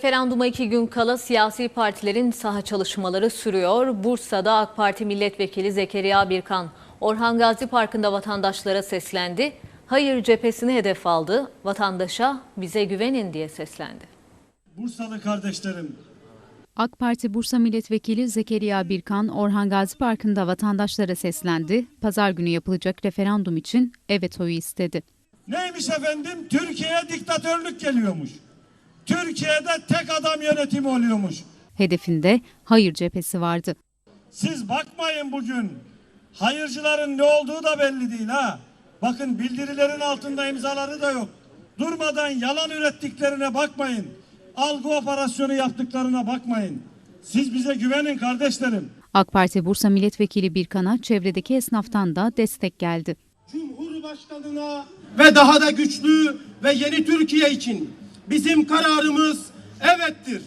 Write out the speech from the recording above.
Referanduma iki gün kala siyasi partilerin saha çalışmaları sürüyor. Bursa'da AK Parti Milletvekili Zekeriya Birkan, Orhan Gazi Parkı'nda vatandaşlara seslendi. Hayır cephesini hedef aldı. Vatandaşa bize güvenin diye seslendi. Bursalı kardeşlerim, AK Parti Bursa Milletvekili Zekeriya Birkan, Orhan Gazi Parkı'nda vatandaşlara seslendi. Pazar günü yapılacak referandum için evet oyu istedi. neymiş efendim? Türkiye'ye diktatörlük geliyormuş. Türkiye'de tek adam yönetimi oluyormuş. Hedefinde hayır cephesi vardı. Siz bakmayın bugün. Hayırcıların ne olduğu da belli değil ha. Bakın bildirilerin altında imzaları da yok. Durmadan yalan ürettiklerine bakmayın. Algı operasyonu yaptıklarına bakmayın. Siz bize güvenin kardeşlerim. AK Parti Bursa Milletvekili Birkan'a çevredeki esnaftan da destek geldi. Cumhurbaşkanına ve daha da güçlü ve yeni Türkiye için bizim kararımız evettir.